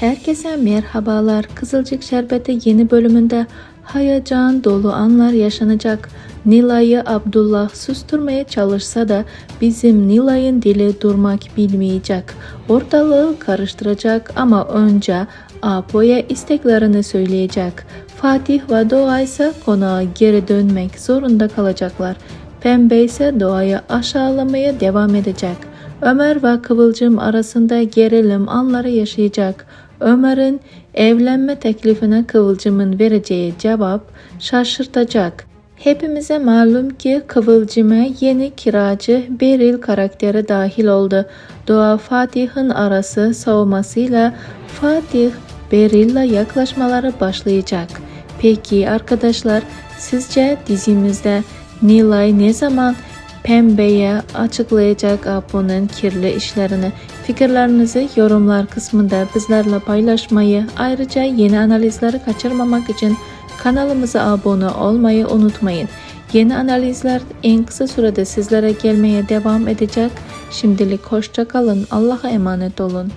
Herkese merhabalar. Kızılcık Şerbeti yeni bölümünde hayacan dolu anlar yaşanacak. Nilay'ı Abdullah susturmaya çalışsa da bizim Nilay'ın dili durmak bilmeyecek. Ortalığı karıştıracak ama önce Apo'ya isteklerini söyleyecek. Fatih ve Doğa ise konağa geri dönmek zorunda kalacaklar. Pembe ise Doğa'yı aşağılamaya devam edecek. Ömer ve Kıvılcım arasında gerilim anları yaşayacak. Ömer'in evlenme teklifine Kıvılcım'ın vereceği cevap şaşırtacak. Hepimize malum ki Kıvılcım'a yeni kiracı Beril karakteri dahil oldu. Doğa Fatih'in arası soğumasıyla Fatih Beril'le yaklaşmaları başlayacak. Peki arkadaşlar sizce dizimizde Nilay ne zaman Pembe'ye açıklayacak Apo'nun kirli işlerini. Fikirlerinizi yorumlar kısmında bizlerle paylaşmayı, ayrıca yeni analizleri kaçırmamak için kanalımıza abone olmayı unutmayın. Yeni analizler en kısa sürede sizlere gelmeye devam edecek. Şimdilik hoşça kalın. Allah'a emanet olun.